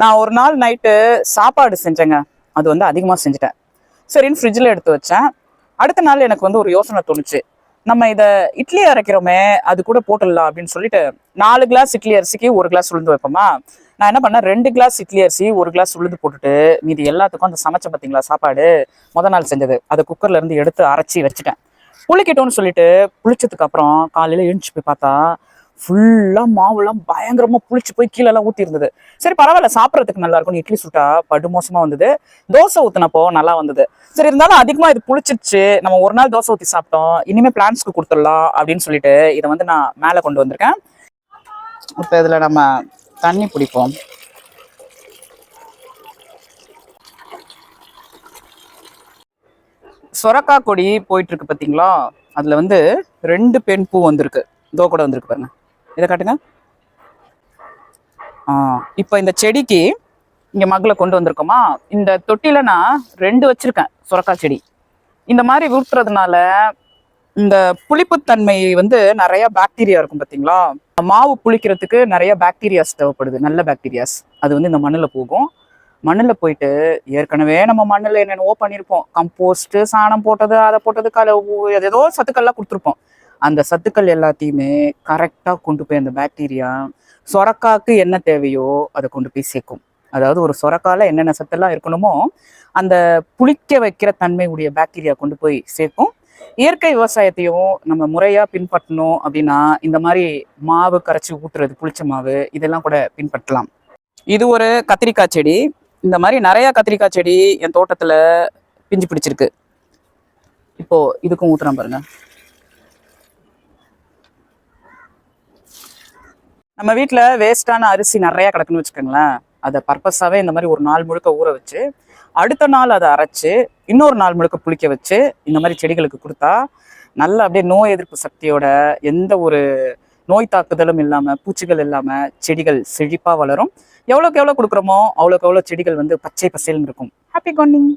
நான் ஒரு நாள் நைட்டு சாப்பாடு செஞ்சேங்க. அது வந்து அதிகமாக செஞ்சுட்டேன். சரின்னு ஃப்ரிட்ஜில் எடுத்து வச்சேன். அடுத்த நாள் எனக்கு வந்து ஒரு யோசனை தோணுச்சு. நம்ம இதை இட்லி அரைக்கிறோமே அது கூட போட்டுடலாம் அப்படின்னு சொல்லிட்டு நாலு கிளாஸ் இட்லி அரிசிக்கு ஒரு கிளாஸ் உளுந்து வைப்போமா? நான் என்ன பண்ணேன் ரெண்டு கிளாஸ் இட்லி அரிசி ஒரு கிளாஸ் உளுந்து போட்டுட்டு மீதி எல்லாத்துக்கும் அந்த சமைச்ச பார்த்தீங்களா சாப்பாடு முத நாள் செஞ்சது. அதை குக்கர்ல இருந்து எடுத்து அரைச்சி வச்சுட்டேன். புளிக்கட்டும்னு சொல்லிட்டு புளிச்சதுக்கு அப்புறம் காலையில எழுந்துச்சு போய் பார்த்தா ஃபுல்லா மாவுலாம் பயங்கரமா புளிச்சு போய் கீழெல்லாம் ஊற்றி ஊத்தி இருந்தது சரி பரவாயில்ல சாப்பிட்றதுக்கு நல்லா இருக்கும் இட்லி சுட்டா? படுமோசமாக வந்தது. தோசை ஊத்துனப்போ நல்லா வந்தது. சரி இருந்தாலும் அதிகமா இது புளிச்சிருச்சு. நம்ம ஒரு நாள் தோசை ஊத்தி சாப்பிட்டோம். இனிமே பிளான்ஸ்க்கு கொடுத்துடலாம் அப்படின்னு சொல்லிட்டு இதை வந்து நான் மேலே கொண்டு வந்திருக்கேன். இப்போ இதுல நம்ம தண்ணி பிடிப்போம். சொரக்கா கொடி போயிட்டு இருக்கு பாத்தீங்களா அதுல வந்து ரெண்டு பெண் பூ வந்திருக்கு. இதோ கூட வந்திருக்கு பாருங்க. இதை காட்டுங்க. இப்போ இந்த செடிக்கு இங்கே மகளை கொண்டு வந்திருக்கோமா? இந்த தொட்டில நான் ரெண்டு வச்சிருக்கேன் சுரக்காய் செடி. இந்த மாதிரி ஊற்றுறதுனால இந்த புளிப்புத்தன்மை வந்து நிறைய பாக்டீரியா இருக்கும் பார்த்தீங்களா மாவு புளிக்கிறதுக்கு நிறைய பாக்டீரியாஸ் தேவைப்படுது நல்ல பாக்டீரியாஸ் அது வந்து இந்த மண்ணில் போகும். மண்ணில் போயிட்டு ஏற்கனவே நம்ம மண்ணில் என்னென்னவோ பண்ணியிருப்போம் கம்போஸ்ட்டு சாணம் போட்டது அதை போட்டது கல ஏதோ சத்துக்கள்லாம் கொடுத்துருப்போம். அந்த சத்துக்கள் எல்லாத்தையுமே கரெக்டாக கொண்டு போய் அந்த பாக்டீரியா சொரக்காக்கு என்ன தேவையோ அதை கொண்டு போய் சேர்க்கும். அதாவது ஒரு சொரக்கால என்னென்ன சத்தெல்லாம் இருக்கணுமோ அந்த புளிக்க வைக்கிற தன்மை உடைய பாக்டீரியா கொண்டு போய் சேர்க்கும். இயற்கை விவசாயத்தையும் நம்ம முறையாக பின்பற்றணும் அப்படின்னா இந்த மாதிரி மாவு கரைச்சி ஊற்றுறது புளிச்ச மாவு இதெல்லாம் கூட பின்பற்றலாம். இது ஒரு கத்திரிக்காய் செடி. இந்த மாதிரி நிறையா கத்திரிக்காய் செடி என் தோட்டத்தில் பிஞ்சு பிடிச்சிருக்கு. இப்போது இதுக்கும் ஊற்றுறேன் பாருங்கள் நம்ம வீட்டில் வேஸ்டான அரிசி நிறையா கிடக்குன்னு வச்சுக்கோங்களேன். அதை பர்பஸாகவே இந்த மாதிரி ஒரு நாள் முழுக்க ஊற வச்சு அடுத்த நாள் அதை அரைச்சு இன்னொரு நாள் முழுக்க புளிக்க வச்சு இந்த மாதிரி செடிகளுக்கு கொடுத்தா நல்ல அப்படியே நோய் எதிர்ப்பு சக்தியோட எந்த ஒரு நோய் தாக்குதலும் இல்லாமல் பூச்சிகள் இல்லாமல் செடிகள் செழிப்பாக வளரும். எவ்வளோக்கு எவ்வளோ கொடுக்குறோமோ அவ்வளோக்கு எவ்வளோ செடிகள் வந்து பச்சை பசேல்னு இருக்கும். Happy Corning